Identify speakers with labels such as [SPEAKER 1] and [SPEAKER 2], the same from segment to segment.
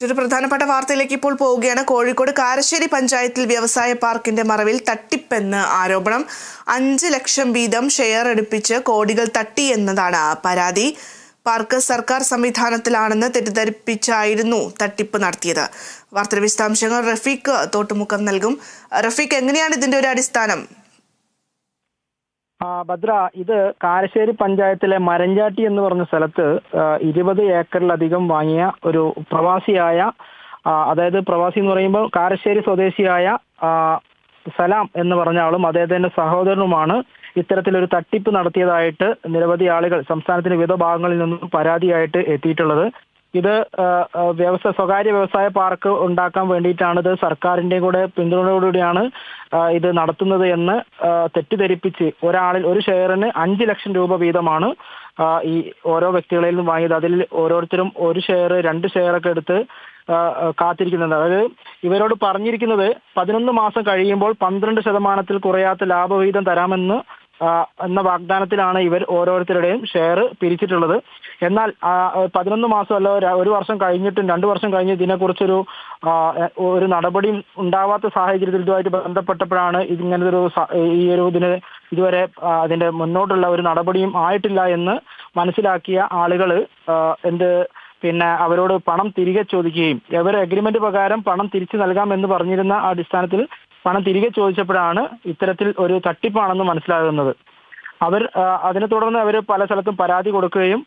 [SPEAKER 1] ഒരു പ്രധാനപ്പെട്ട വാർത്തയിലേക്ക് ഇപ്പോൾ പോവുകയാണ്. കോഴിക്കോട് കാരശ്ശേരി പഞ്ചായത്തിൽ വ്യവസായ പാർക്കിന്റെ മറവിൽ തട്ടിപ്പെന്ന് ആരോപണം. അഞ്ച് ലക്ഷം വീതം ഷെയർ എടുപ്പിച്ച് കോടികൾ തട്ടി എന്നതാണ് പരാതി. പാർക്ക് സർക്കാർ സംവിധാനത്തിലാണെന്ന് തെറ്റിദ്ധരിപ്പിച്ചായിരുന്നു തട്ടിപ്പ് നടത്തിയത്. വാർത്തയുടെ വിശദാംശങ്ങൾ റഫീഖ് തോട്ടുമുഖം നൽകും. റഫീഖ് എങ്ങനെയാണ് ഇതിന്റെ ഒരു അടിസ്ഥാനം?
[SPEAKER 2] ആ ഭദ്ര ഇത് കാരശ്ശേരി പഞ്ചായത്തിലെ മരഞ്ചാട്ടി എന്ന് പറഞ്ഞ സ്ഥലത്ത് ഇരുപത് ഏക്കറിലധികം വാങ്ങിയ ഒരു പ്രവാസിയായ അതായത് പ്രവാസി എന്ന് പറയുമ്പോൾ കാരശ്ശേരി സ്വദേശിയായ സലാം എന്ന് പറഞ്ഞ ആളും അദ്ദേഹത്തിന്റെ സഹോദരനുമാണ് ഇത്തരത്തിലൊരു തട്ടിപ്പ് നടത്തിയതായിട്ട് നിരവധി ആളുകൾ സംസ്ഥാനത്തിന്റെ വിവിധ ഭാഗങ്ങളിൽ നിന്നും പരാതിയായിട്ട് എത്തിയിട്ടുള്ളത്. ഇത് വ്യവസായ സ്വകാര്യ വ്യവസായ പാർക്ക് ഉണ്ടാക്കാൻ വേണ്ടിയിട്ടാണ് ഇത് സർക്കാരിന്റെ കൂടെ പിന്തുണയോടുകൂടിയാണ് ഇത് നടത്തുന്നത് എന്ന് തെറ്റിദ്ധരിപ്പിച്ച് ഒരാളിൽ ഒരു ഷെയറിന് അഞ്ച് ലക്ഷം രൂപ വീതമാണ് ഈ ഓരോ വ്യക്തികളിൽ നിന്നും വാങ്ങിയത്. അതിൽ ഓരോരുത്തരും ഒരു ഷെയർ രണ്ട് ഷെയർ ഒക്കെ എടുത്ത് കാത്തിരിക്കുന്നുണ്ട്. അതായത് ഇവരോട് പറഞ്ഞിരിക്കുന്നത് പതിനൊന്ന് മാസം കഴിയുമ്പോൾ പന്ത്രണ്ട് ശതമാനത്തിൽ കുറയാത്ത ലാഭവിഹിതം തരാമെന്ന് എന്ന വാഗ്ദാനത്തിലാണ് ഇവർ ഓരോരുത്തരുടെയും ഷെയർ പിരിച്ചിട്ടുള്ളത്. എന്നാൽ പതിനൊന്ന് മാസമല്ല ഒരു- ഒരു വർഷം കഴിഞ്ഞിട്ടും രണ്ടു വർഷം കഴിഞ്ഞ് ഇതിനെക്കുറിച്ചൊരു ഒരു നടപടിയും ഉണ്ടാവാത്ത സാഹചര്യത്തിൽ ഇതുമായിട്ട് ബന്ധപ്പെട്ടപ്പോഴാണ് ഇതിങ്ങനത്തെ ഒരു ഈ ഒരു ഇതിന് ഇതുവരെ അതിന്റെ മുന്നോട്ടുള്ള ഒരു നടപടിയും ആയിട്ടില്ല എന്ന് മനസ്സിലാക്കിയ ആളുകൾ എന്ത് പിന്നെ അവരോട് പണം തിരികെ ചോദിക്കുകയും അവർ അഗ്രിമെന്റ് പ്രകാരം പണം തിരിച്ചു നൽകാം എന്ന് പറഞ്ഞിരുന്ന അടിസ്ഥാനത്തിൽ പണം തിരികെ ചോദിച്ചപ്പോഴാണ് ഇത്തരത്തിൽ ഒരു തട്ടിപ്പാണെന്ന് മനസ്സിലാകുന്നത്. അവർ അതിനെ തുടർന്ന് അവർ പല സ്ഥലത്തും പരാതി കൊടുക്കുകയും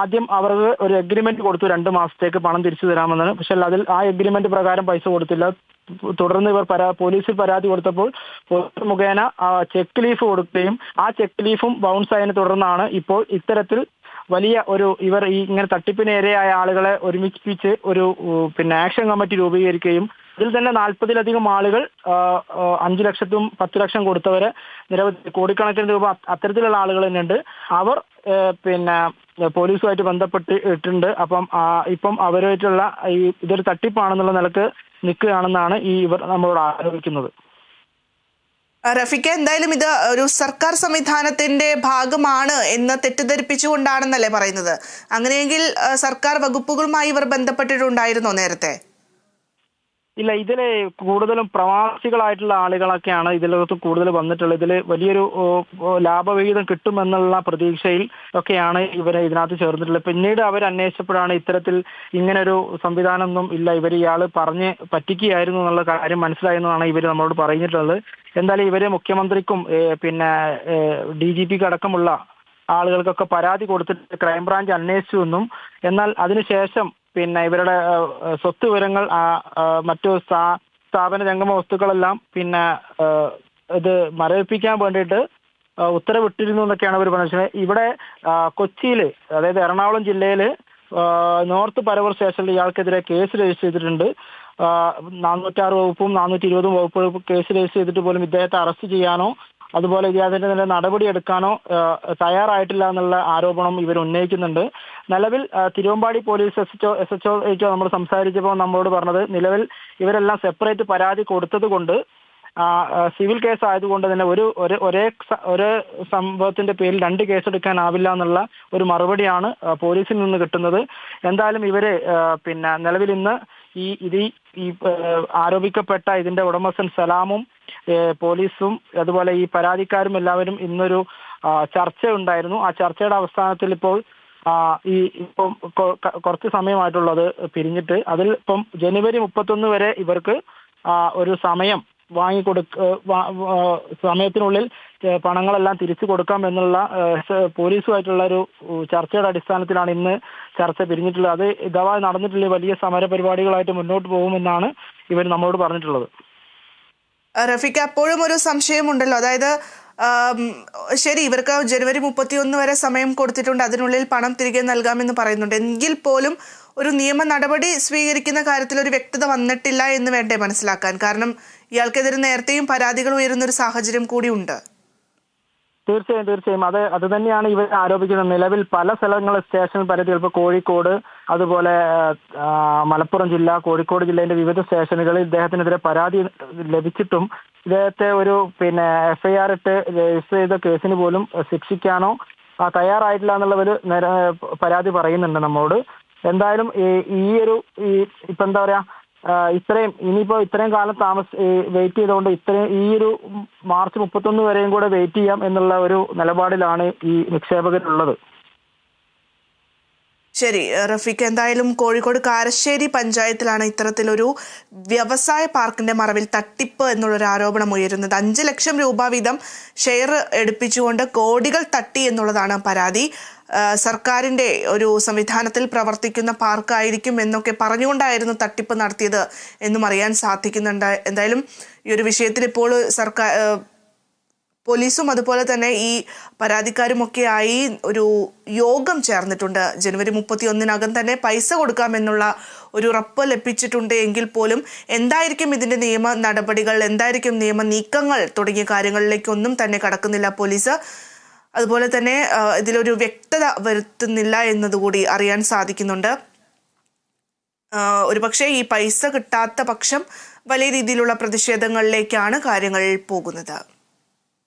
[SPEAKER 2] ആദ്യം അവർക്ക് ഒരു എഗ്രിമെന്റ് കൊടുത്തു രണ്ട് മാസത്തേക്ക് പണം തിരിച്ചു തരാമെന്നാണ്. പക്ഷെ അതിൽ ആ എഗ്രിമെന്റ് പ്രകാരം പൈസ കൊടുത്തില്ല. തുടർന്ന് ഇവർ പരാ പോലീസിൽ പരാതി കൊടുത്തപ്പോൾ മുഖേന ചെക്ക് ലീഫ് കൊടുക്കുകയും ആ ചെക്ക് ലീഫും ബൗൺസ് ആയതിനെ തുടർന്നാണ് ഇപ്പോൾ ഇത്തരത്തിൽ വലിയ ഒരു ഇവർ ഈ ഇങ്ങനെ തട്ടിപ്പിന് ഇരയായ ആളുകളെ ഒരുമിപ്പിച്ച് ഒരു പിന്നെ ആക്ഷൻ കമ്മിറ്റി രൂപീകരിക്കുകയും ഇതിൽ തന്നെ നാൽപ്പതിലധികം ആളുകൾ അഞ്ചു ലക്ഷത്തും പത്ത് ലക്ഷം കൊടുത്തവരെ നിരവധി കോടിക്കണക്കിന് രൂപ അത്തരത്തിലുള്ള ആളുകൾ തന്നെയുണ്ട്. അവർ പിന്നെ പോലീസുമായിട്ട് ബന്ധപ്പെട്ട് ഇട്ടുണ്ട് അപ്പം ഇപ്പം അവരുമായിട്ടുള്ള ഈ ഇതൊരു തട്ടിപ്പാണെന്നുള്ള നിലയ്ക്ക് നിൽക്കുകയാണെന്നാണ് ഈ ഇവർ നമ്മളോട് ആരോപിക്കുന്നത്.
[SPEAKER 1] റഫിക്ക എന്തായാലും ഇത് ഒരു സർക്കാർ സംവിധാനത്തിന്റെ ഭാഗമാണ് എന്ന് തെറ്റിദ്ധരിപ്പിച്ചുകൊണ്ടാണെന്നല്ലേ പറയുന്നത്? അങ്ങനെയെങ്കിൽ സർക്കാർ വകുപ്പുകളുമായി ഇവർ ബന്ധപ്പെട്ടിട്ടുണ്ടായിരുന്നോ നേരത്തെ?
[SPEAKER 2] ഇല്ല ഇതിൽ കൂടുതലും പ്രവാസികളായിട്ടുള്ള ആളുകളൊക്കെയാണ് ഇതിലകത്ത് കൂടുതൽ വന്നിട്ടുള്ളത്. ഇതിൽ വലിയൊരു ലാഭവിഹിതം കിട്ടുമെന്നുള്ള പ്രതീക്ഷയിൽ ഒക്കെയാണ് ഇവരെ ഇതിനകത്ത് ചേർന്നിട്ടുള്ളത്. പിന്നീട് അവർ അന്വേഷിച്ചപ്പോഴാണ് ഇത്തരത്തിൽ ഇങ്ങനൊരു സംവിധാനമൊന്നും ഇല്ല. ഇവർ ഇയാൾ പറഞ്ഞ് പറ്റിക്കുകയായിരുന്നു എന്നുള്ള കാര്യം മനസ്സിലായെന്നാണ് ഇവർ നമ്മളോട് പറഞ്ഞിട്ടുള്ളത്. എന്തായാലും ഇവരെ മുഖ്യമന്ത്രിക്കും പിന്നെ ഡി ജി പിക്ക് അടക്കമുള്ള ആളുകൾക്കൊക്കെ പരാതി കൊടുത്തിട്ട് ക്രൈംബ്രാഞ്ച് അന്വേഷിച്ചു എന്നും എന്നാൽ അതിനുശേഷം പിന്നെ ഇവരുടെ സ്വത്ത് വിവരങ്ങൾ മറ്റു സ്ഥാ- സ്ഥാപന ജംഗമ വസ്തുക്കളെല്ലാം പിന്നെ ഇത് മരവിപ്പിക്കാൻ വേണ്ടിയിട്ട് ഉത്തരവിട്ടിരുന്നു എന്നൊക്കെയാണ് അവർ പറഞ്ഞത്. ഇവിടെ കൊച്ചിയിൽ അതായത് എറണാകുളം ജില്ലയിൽ നോർത്ത് പരവൂർ സ്റ്റേഷനിൽ ഇയാൾക്കെതിരെ കേസ് രജിസ്റ്റർ ചെയ്തിട്ടുണ്ട്. നാനൂറ്റാറ് വകുപ്പും നാനൂറ്റി ഇരുപതും വകുപ്പ് കേസ് രജിസ്റ്റർ ചെയ്തിട്ട് പോലും ഇദ്ദേഹത്തെ അറസ്റ്റ് ചെയ്യാനോ അതുപോലെ ഇതിനെതിരെ നേരെ നടപടി എടുക്കാനോ തയ്യാറായിട്ടില്ല എന്നുള്ള ആരോപണം ഇവർ ഉന്നയിക്കുന്നുണ്ട്. നിലവിൽ Thiruvambady police S H S H ഒക്കെ നമ്മൾ സംസാരിച്ചപ്പോൾ നമ്മളോട് പറഞ്ഞത് നിലവിൽ ഇവരെല്ലാം സെപ്പറേറ്റ് പരാതി കൊടുത്തത് കൊണ്ട് സിവിൽ കേസ് ആയതുകൊണ്ട് തന്നെ ഒരു ഒരു ഒരേ ഒരേ സംഭവത്തിന്റെ പേരിൽ രണ്ട് കേസെടുക്കാനാവില്ല എന്നുള്ള ഒരു മറുപടിയാണ് പോലീസിൽ നിന്ന് കിട്ടുന്നത്. എന്തായാലും ഇവർ പിന്നെ നിലവിൽ ഇന്ന് ഈ ഇത് ഈ- ആരോപിക്കപ്പെട്ട ഇതിന്റെ ഉടമസ്ഥൻ സലാമും പോലീസും അതുപോലെ ഈ പരാതിക്കാരും എല്ലാവരും ഇന്നൊരു ചർച്ച ഉണ്ടായിരുന്നു ആ ചർച്ചയുടെ അവസാനത്തിൽ ഇപ്പോൾ ഈ ഇപ്പം കുറച്ച് സമയമായിട്ടുള്ളത് പിരിഞ്ഞിട്ട് അതിൽ ഇപ്പം ജനുവരി മുപ്പത്തൊന്ന് വരെ ഇവർക്ക് ഒരു സമയം വാങ്ങിക്കൊടുക്ക സമയത്തിനുള്ളിൽ പണങ്ങളെല്ലാം തിരിച്ചു കൊടുക്കാം എന്നുള്ള പോലീസുമായിട്ടുള്ള ഒരു ചർച്ചയുടെ അടിസ്ഥാനത്തിലാണ് ഇന്ന് ചർച്ച പിരിഞ്ഞിട്ടുള്ളത്. അത് ഇതവാ നടന്നിട്ടുള്ള വലിയ സമര പരിപാടികളായിട്ട് മുന്നോട്ട് പോകുമെന്നാണ് ഇവർ നമ്മളോട് പറഞ്ഞിട്ടുള്ളത്.
[SPEAKER 1] റഫീഖ് അപ്പോഴും ഒരു സംശയമുണ്ടല്ലോ. അതായത് ശരി ഇവർക്ക് ജനുവരി മുപ്പത്തി ഒന്ന് വരെ സമയം കൊടുത്തിട്ടുണ്ട് അതിനുള്ളിൽ പണം തിരികെ നൽകാമെന്ന് പറയുന്നുണ്ട്. എങ്കിൽ പോലും ഒരു നിയമ നടപടി സ്വീകരിക്കുന്ന കാര്യത്തിൽ ഒരു വ്യക്തത വന്നിട്ടില്ല എന്ന് വേണ്ടേ മനസ്സിലാക്കാൻ? കാരണം ഇയാൾക്കെതിരെ നേരത്തെയും പരാതികൾ ഉയരുന്ന ഒരു സാഹചര്യം കൂടി ഉണ്ട്.
[SPEAKER 2] തീർച്ചയായും തീർച്ചയായും. അത് അത് തന്നെയാണ് ഇവർ ആരോപിക്കുന്നത്. നിലവിൽ പല സ്ഥലങ്ങൾ സ്റ്റേഷൻ പരിധി ഇപ്പോൾ കോഴിക്കോട് അതുപോലെ മലപ്പുറം ജില്ല കോഴിക്കോട് ജില്ലയിലെ വിവിധ സ്റ്റേഷനുകളിൽ ഇദ്ദേഹത്തിനെതിരെ പരാതി ലഭിച്ചിട്ടും ഇദ്ദേഹത്തെ ഒരു പിന്നെ എഫ്ഐആർ ഇട്ട് രജിസ്റ്റർ ചെയ്ത കേസിന് പോലും ശിക്ഷിക്കാനോ തയ്യാറായിട്ടില്ല എന്നുള്ള ഒരു പരാതി പറയുന്നുണ്ട് നമ്മോട്. എന്തായാലും ഈ- ഒരു ഈ ഇപ്പൊ എന്താ പറയാ ഇത്രയും ഇനിയിപ്പോ ഇത്രയും കാലം താമസ വെയിറ്റ് ചെയ്തുകൊണ്ട് ഇത്രയും ഈ ഒരു മാർച്ച് മുപ്പത്തൊന്ന് വരെയും കൂടെ വെയിറ്റ് ചെയ്യാം എന്നുള്ള ഒരു നിലപാടിലാണ് ഈ നിക്ഷേപകരുള്ളത്.
[SPEAKER 1] ശരി റഫീഖ് എന്തായാലും കോഴിക്കോട് കാരശ്ശേരി പഞ്ചായത്തിലാണ് ഇത്തരത്തിലൊരു വ്യവസായ പാർക്കിന്റെ മറവിൽ തട്ടിപ്പ് എന്നുള്ളൊരു ആരോപണം ഉയരുന്നത്. അഞ്ച് ലക്ഷം രൂപ വീതം ഷെയർ എടുപ്പിച്ചുകൊണ്ട് കോടികൾ തട്ടി എന്നുള്ളതാണ് പരാതി. ആ, സർക്കാരിന്റെ ഒരു സംവിധാനത്തിൽ പ്രവർത്തിക്കുന്ന പാർക്കായിരിക്കും എന്നൊക്കെ പറഞ്ഞുകൊണ്ടായിരുന്നു തട്ടിപ്പ് നടത്തിയത് എന്നും അറിയാൻ സാധിക്കുന്നുണ്ട്. എന്തായാലും ഈ ഒരു വിഷയത്തിൽ ഇപ്പോൾ സർക്കാർ പോലീസും അതുപോലെ തന്നെ ഈ പരാതിക്കാരുമൊക്കെയായി ഒരു യോഗം ചേർന്നിട്ടുണ്ട്. ജനുവരി മുപ്പത്തി ഒന്നിനകം തന്നെ പൈസ കൊടുക്കാമെന്നുള്ള ഒരു ഉറപ്പ് ലഭിച്ചിട്ടുണ്ട് എങ്കിൽ പോലും എന്തായിരിക്കും ഇതിന്റെ നിയമ നടപടികൾ എന്തായിരിക്കും നിയമ നീക്കങ്ങൾ തുടങ്ങിയ കാര്യങ്ങളിലേക്കൊന്നും തന്നെ കടക്കുന്നില്ല പോലീസ്. അതുപോലെ തന്നെ ഇതിലൊരു വ്യക്തത വരുത്തുന്നില്ല എന്നതുകൂടി അറിയാൻ സാധിക്കുന്നുണ്ട്. ഒരു ഒരുപക്ഷെ ഈ പൈസ കിട്ടാത്ത പക്ഷം വലിയ രീതിയിലുള്ള പ്രതിഷേധങ്ങളിലേക്കാണ് കാര്യങ്ങൾ പോകുന്നത്.